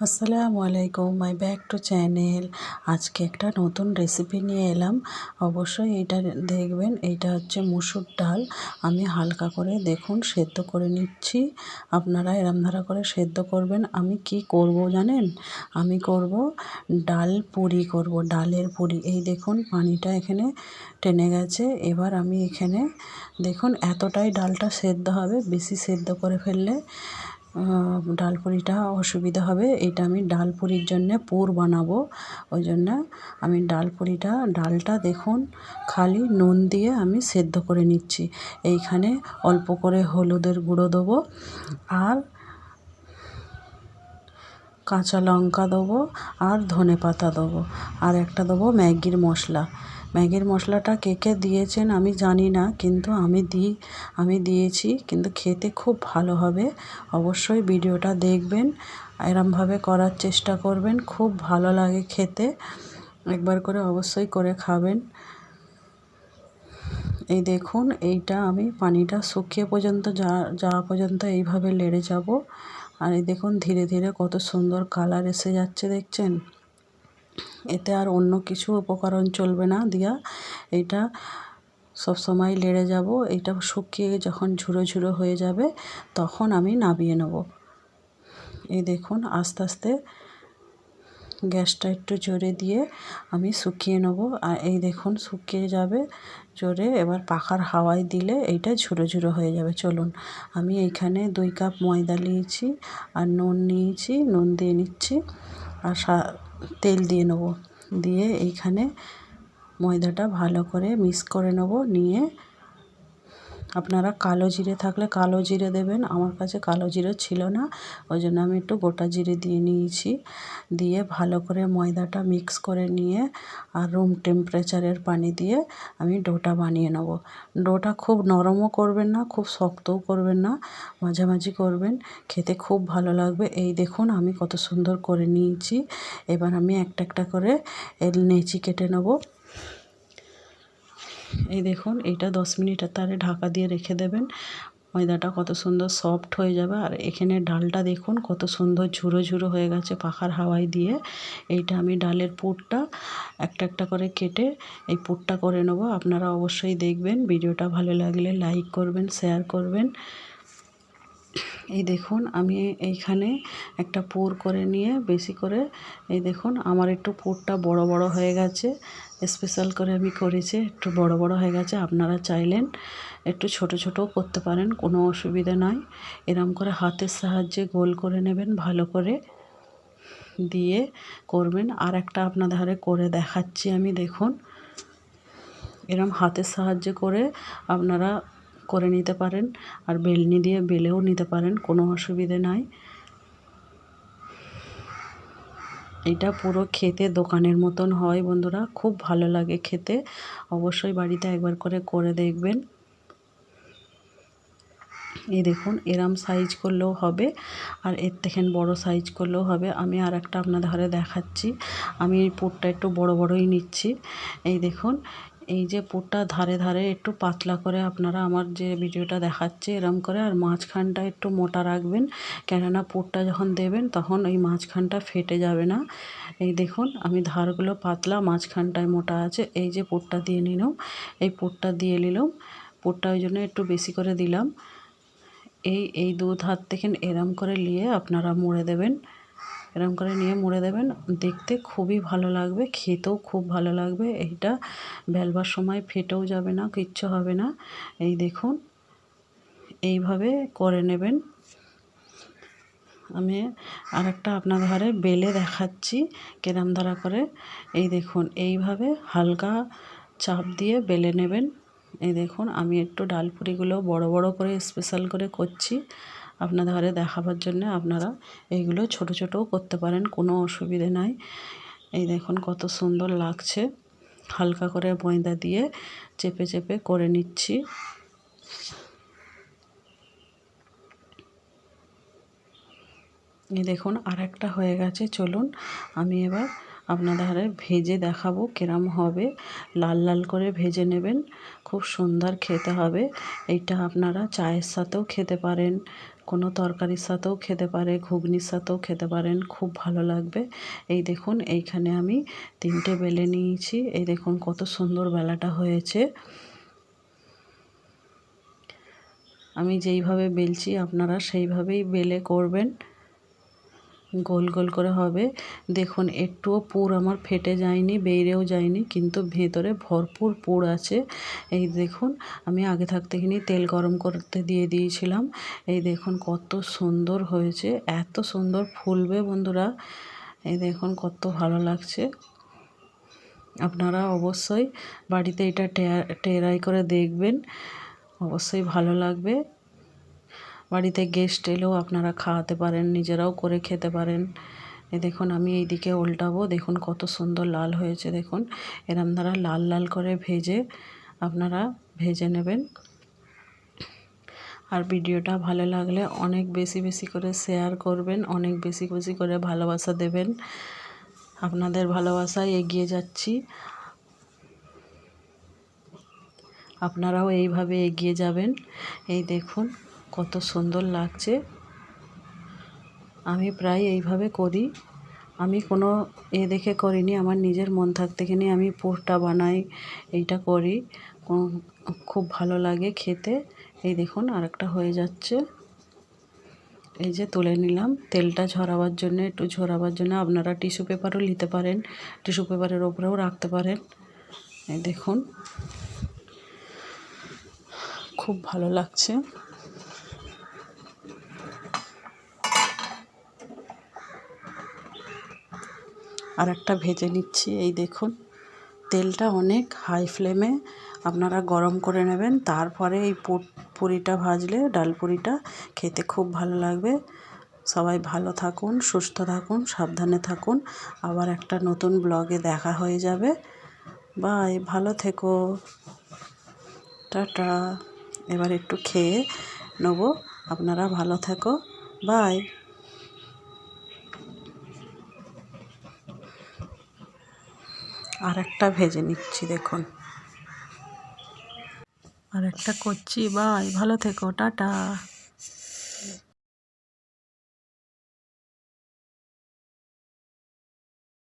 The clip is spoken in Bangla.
আসসালামু আলাইকুম মাই ব্যাক টু চ্যানেল আজকে একটা নতুন রেসিপি নিয়ে এলাম। অবশ্যই এটা দেখবেন এইটা হচ্ছে মুসুর ডাল। আমি হালকা করে দেখুন, সেদ্ধ করে নিচ্ছি। আপনারা এরম ধারা করে সেদ্ধ করবেন। আমি কি করব জানেন? আমি করব ডাল পুরি করব, ডালের পুরি। এই দেখুন, পানিটা এখানে টেনে গেছে। এবার আমি এখানে, দেখুন, এতটাই ডালটা সেদ্ধ হবে, বেশি সেদ্ধ করে ফেললে ডাল পুরিটা অসুবিধা হবে। এটা আমি ডাল পুরির জন্যে পুর বানাবো। ওই জন্য আমি ডাল পুরিটা ডালটা দেখুন, খালি নুন দিয়ে আমি সেদ্ধ করে নিচ্ছি। এইখানে অল্প করে হলুদের গুঁড়ো দেবো আর কাঁচা লঙ্কা দেবো আর ধনে পাতা দেবো। আর একটা দেবো ম্যাগির মশলা। ম্যাগির মশলাটা কে কে দিয়েছেন আমি জানি না, কিন্তু আমি দিই আমি দিয়েছি, কিন্তু খেতে খুব ভালো হবে। অবশ্যই ভিডিওটা দেখবেন, এরমভাবে করার চেষ্টা করবেন, খুব ভালো লাগে খেতে। একবার করে অবশ্যই করে খাবেন। এই দেখুন, এইটা আমি পানিটা শুকিয়ে পর্যন্ত যা, যাওয়া পর্যন্ত এইভাবে লেড়ে যাব। আর এই দেখুন, ধীরে ধীরে কত সুন্দর কালার এসে যাচ্ছে, দেখছেন? এতে আর অন্য কিছু উপকরণ চলবে না দিয়া। এইটা সব সময় লেড়ে যাব। এইটা শুকিয়ে যখন ঝুরো ঝুরো হয়ে যাবে, তখন আমি নামিয়ে নেব। এই দেখুন, আস্তে আস্তে গ্যাসটা একটু জোরে দিয়ে আমি শুকিয়ে নেব। আর এই দেখুন, শুকিয়ে যাবে জোরে। এবার পাখার হাওয়ায় দিলে এইটা ঝুরো ঝুরো হয়ে যাবে। চলুন, আমি এইখানে দুই কাপ ময়দা নিয়েছি আর নুন নিয়েছি, নুন দিয়ে নিচ্ছি। আর তেল দিয়ে নেব। দিয়ে এইখানে ময়দাটা ভালো করে মিক্স করে নেব। নিয়ে আপনারা কালো জিরে থাকলে কালো জিরে দেবেন, আমার কাছে কালো জিরে ছিল না, ওই জন্য আমি একটু গোটা জিরে দিয়ে নিয়েছি। দিয়ে ভালো করে ময়দাটা মিক্স করে নিয়ে আর রুম টেম্পারেচারের পানি দিয়ে আমি ডোটা বানিয়ে নেব। ডোটা খুব নরমও করবেন না, খুব শক্তও করবেন না, মাঝামাঝি করবেন, খেতে খুব ভালো লাগবে। এই দেখুন আমি কত সুন্দর করে নিয়েছি। এবার আমি একটা একটা করে নেচি কেটে নেব। এই দেখুন, এইটা দশ মিনিট তারে ঢাকা দিয়ে রেখে দেবেন। ময়দাটা কত সুন্দর সফট হয়ে যাবে। আর এখানে ডালটা দেখুন, কত সুন্দর ঝুরো ঝুরো হয়ে গেছে পাখার হাওয়ায় দিয়ে। এইটা আমি ডালের পুরটা একটা একটা করে কেটে এই পুরটা করে নেব। আপনারা অবশ্যই দেখবেন, ভিডিওটা ভালো লাগলে লাইক করবেন শেয়ার করবেন। এই দেখুন, আমি এইখানে একটা পুর করে নিয়ে, বেশি করে, এই দেখুন, আমার একটু পুরটা বড় বড় হয়ে গেছে। স্পেশাল করে আমি করেছি। একটু বড় বড় হয়ে গেছে, আপনারা চাইলেন একটু ছোট ছোটও করতে পারেন, কোনো অসুবিধা নয় এরম করে হাতের সাহায্যে গোল করে নেবেন, ভালো করে দিয়ে করবেন। আর একটা আপনাদের হারে করে দেখাচ্ছি আমি, দেখুন। এরম হাতের সাহায্যে করে আপনারা করে নিতে পারেন, আর বেলনি দিয়ে বেলেও নিতে পারেন, কোনো অসুবিধে নাই। এটা পুরো খেতে দোকানের মতন হয় বন্ধুরা, খুব ভালো লাগে খেতে। অবশ্যই বাড়িতে একবার করে করে দেখবেন। এই দেখুন, এরাম সাইজ করলেও হবে আর এর থেকে বড় সাইজ করলেও হবে। আমি আর একটা আপনাদের ঘরে দেখাচ্ছি। আমি এই পুরটা একটু বড় বড়ই নিচ্ছি। এই দেখুন এই যে পুরটা ধারে ধারে একটু পাতলা করে আপনারা আমার যে ভিডিওটা দেখাচ্ছে এরম করে, আর মাঝখানটা একটু মোটা রাখবেন। কেননা পুরটা যখন দেবেন তখন ওই মাঝখানটা ফেটে যাবে না। এই দেখুন, আমি ধারগুলো পাতলা, মাঝখানটায় মোটা আছে। এই যে পুরটা দিয়ে নিলাম, এই পুরটা দিয়ে নিলাম। পুরটা ওই জন্য একটু বেশি করে দিলাম। এই এই দু হাত থেকে এরম করে নিয়ে আপনারা মুড়ে দেবেন। এরম করে নিয়ে মুড়ে দেবেন। দেখতে খুবই ভালো লাগবে, খেতেও খুব ভালো লাগবে। এইটা বেলবার সময় ফেটেও যাবে না, কিচ্ছু হবে না। এই দেখুন, এইভাবে করে নেবেন। আমি আরেকটা আপনার ঘরে বেলে দেখাচ্ছি, কেরাম ধারা করে। এই দেখুন, এইভাবে হালকা চাপ দিয়ে বেলে নেবেন। এই দেখুন, আমি একটু ডালপুরিগুলো বড় বড় করে স্পেশাল করে করছি। আপনাদের ঘরে দেখাবার জন্য আপনারা এইগুলো ছোট ছোটও করতে পারেন, কোনো অসুবিধে নাই। এই দেখুন কত সুন্দর লাগছে। হালকা করে ময়দা দিয়ে চেপে চেপে করে নিচ্ছি। এই দেখুন আর একটা হয়ে গেছে, চলুন আমি এবার আপনাদের ভেজে দেখাবো কেরম হবে। লাল লাল করে ভেজে নেবেন, খুব সুন্দর খেতে হবে। এইটা আপনারা চায়ের সাথেও খেতে পারেন কোনো তরকারির সাথেও খেতে পারে, ঘুগনির সাথেও খেতে পারেন, খুব ভালো লাগবে। এই দেখুন, এইখানে আমি তিনটে বেলে নিয়েছি। এই দেখুন, কত সুন্দর বেলাটা হয়েছে। আমি যেইভাবে বেলছি, আপনারা সেইভাবেই বেলে করবেন। গোল গোল করে হবে। দেখুন, একটুও পুর আমার ফেটে যায়নি বেরিয়েও যায়নি, কিন্তু ভেতরে ভরপুর পুর আছে। এই দেখুন, আমি আগে থাকতে কিনি তেল গরম করতে দিয়ে দিয়েছিলাম। এই দেখুন, কত সুন্দর হয়েছে, এত সুন্দর ফুলবে বন্ধুরা। এই দেখুন, কত ভালো লাগছে। আপনারা অবশ্যই বাড়িতে এটা টেরাই করে দেখবেন। অবশ্যই ভালো লাগবে। বাড়িতে গেস্ট এলেও আপনারা খাওয়াতে পারেন, নিজেরাও করে খেতে পারেন। এ দেখুন, আমি এই দিকে উল্টাবো, দেখুন কত সুন্দর লাল হয়েছে, দেখুন। এরম দ্বারা লাল লাল করে ভেজে আপনারা ভেজে নেবেন। আর ভিডিওটা ভালো লাগলে অনেক বেশি বেশি করে শেয়ার করবেন, অনেক বেশি বেশি করে ভালোবাসা দেবেন। আপনাদের ভালোবাসায় এগিয়ে যাচ্ছি। আপনারাও এইভাবে এগিয়ে যাবেন। এই দেখুন কত সুন্দর লাগছে। আমি প্রায় এইভাবে করি। আমি কোনো এ দেখে করিনি, আমার নিজের মন থাকতে কিনে আমি পুরটা বানাই, এইটা করি। খুব ভালো লাগে খেতে। এই দেখুন আরেকটা হয়ে যাচ্ছে। এই যে তুলে নিলাম। তেলটা ঝরাবার জন্য, একটু ঝরাবার জন্য আপনারা টিস্যু পেপারও নিতে পারেন। টিস্যু পেপারের ওপরেও রাখতে পারেন। এই দেখুন। খুব ভালো লাগছে। আর একটা ভেজে নিচ্ছি, এই দেখুন। তেলটা অনেক হাই ফ্লেমে আপনারা গরম করে নেবেন, তারপরে এই পুরিটা ভাজলে, ডাল পুরিটা খেতে খুব ভালো লাগবে। সবাই ভালো থাকুন, সুস্থ থাকুন, সাবধানে থাকুন। আবার একটা নতুন ব্লগে দেখা হয়ে যাবে। বাই, ভালো থেকো। টাটা। এবার একটু খেয়ে নেব। আপনারা ভালো থেকো। বাই। আর একটা ভেজে নিচ্ছি দেখুন। আর একটা করছি বাই ভালো থেকো টাটা।